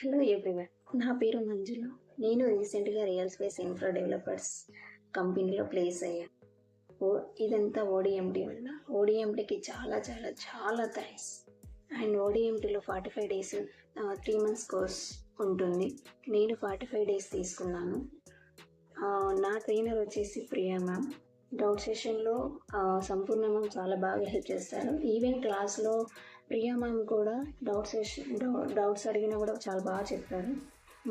Hello everyone నా పేరు మంజుల. నేను రీసెంట్గా రియల్ స్పేస్ ఇన్ఫ్రా డెవలపర్స్ కంపెనీలో ప్లేస్ అయ్యాను. ఓ ఇదంతా ఓడిఎంటీ వల్ల. ఓడిఎంటీకి చాలా చాలా చాలా thanks and ఓడిఎంటీలో forty five days three months course ఉంటుంది. నేను ఫార్టీ ఫైవ్ డేస్ తీసుకున్నాను నా ట్రైనర్ వచ్చేసి ప్రియా మ్యామ్ డౌట్ సెషన్లో సంపూర్ణ మ్యామ్ చాలా బాగా హెల్ప్ చేస్తారు. ఈవెన్ క్లాస్లో ప్రియా మ్యామ్ కూడా డౌట్ సెషన్ డౌట్స్ అడిగినా కూడా చాలా బాగా చెప్పారు.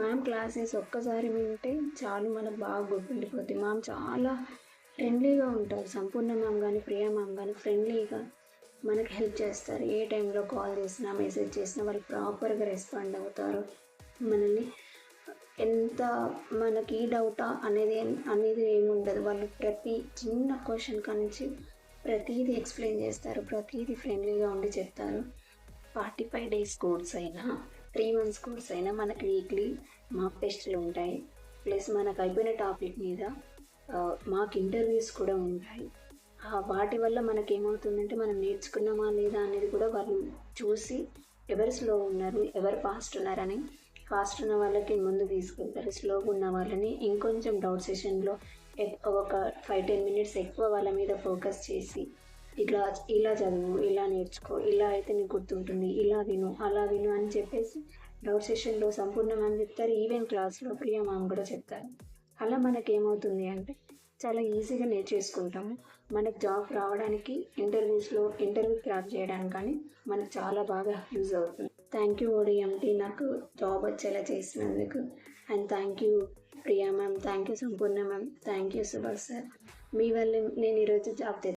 మ్యామ్ క్లాసెస్ ఒక్కసారి వింటే చాలు మనకు బాగా గుర్తుండిపోతుంది మ్యామ్ చాలా ఫ్రెండ్లీగా ఉంటారు. సంపూర్ణ మ్యామ్ కానీ ప్రియా మ్యామ్ కానీ ఫ్రెండ్లీగా మనకి హెల్ప్ చేస్తారు. ఏ టైంలో కాల్ చేసినా మెసేజ్ చేసినా వాళ్ళు ప్రాపర్గా రెస్పాండ్ అవుతారు. మనల్ని ఎంత మనకి ఈ డౌటా అనేది అనేది ఏమి ఉండదు. వాళ్ళు ప్రతి చిన్న క్వశ్చన్ కానించి ప్రతిదీ ఎక్స్ప్లెయిన్ చేస్తారు. ప్రతిదీ ఫ్రెండ్లీగా ఉండి చెప్తారు. ఫార్టీ ఫైవ్ డేస్ కోర్స్ అయినా త్రీ మంత్స్ కోర్స్ అయినా మనకి వీక్లీ మాక్ టెస్టులు ఉంటాయి. ప్లస్ మనకు అయిపోయిన టాపిక్ మీద మాకు ఇంటర్వ్యూస్ కూడా ఉంటాయి. వాటి వల్ల మనకి ఏమవుతుందంటే మనం నేర్చుకున్నామా లేదా అనేది కూడా వాళ్ళు చూసి ఎవరు స్లో ఉన్నారు ఎవరు ఫాస్ట్ ఉన్నారని ఫాస్ట్ ఉన్న వాళ్ళకి ముందు తీసుకెళ్తారు స్లోగా ఉన్న వాళ్ళని. ఇంకొంచెం డౌట్ సెషన్లో ఒక ఫైవ్ టెన్ మినిట్స్ ఎక్కువ వాళ్ళ మీద ఫోకస్ చేసి ఇట్లా ఇలా చదువు ఇలా నేర్చుకో ఇలా అయితే నీకు గుర్తుంటుంది ఇలా విను అలా విను అని చెప్పేసి డౌట్ సెషన్లో సంపూర్ణ మ్యామ్ చెప్తారు. ఈవెన్ క్లాస్లో ప్రియా మ్యామ్ కూడా చెప్తారు. అలా మనకి ఏమవుతుంది అంటే చాలా ఈజీగా నేర్చేసుకుంటాము. మనకు జాబ్ రావడానికి ఇంటర్వ్యూస్లో ఇంటర్వ్యూ క్రాక్ చేయడానికి కానీ మనకు చాలా బాగా యూజ్ అవుతుంది. థ్యాంక్ యూ ఓడిఎంటీ నాకు జాబ్ వచ్చేలా చేసినందుకు. And thank you Priya ma'am thank you Sampurna ma'am thank you Subhash sir మీ వల్ల నేను ఈరోజు జాబ్ తెచ్చు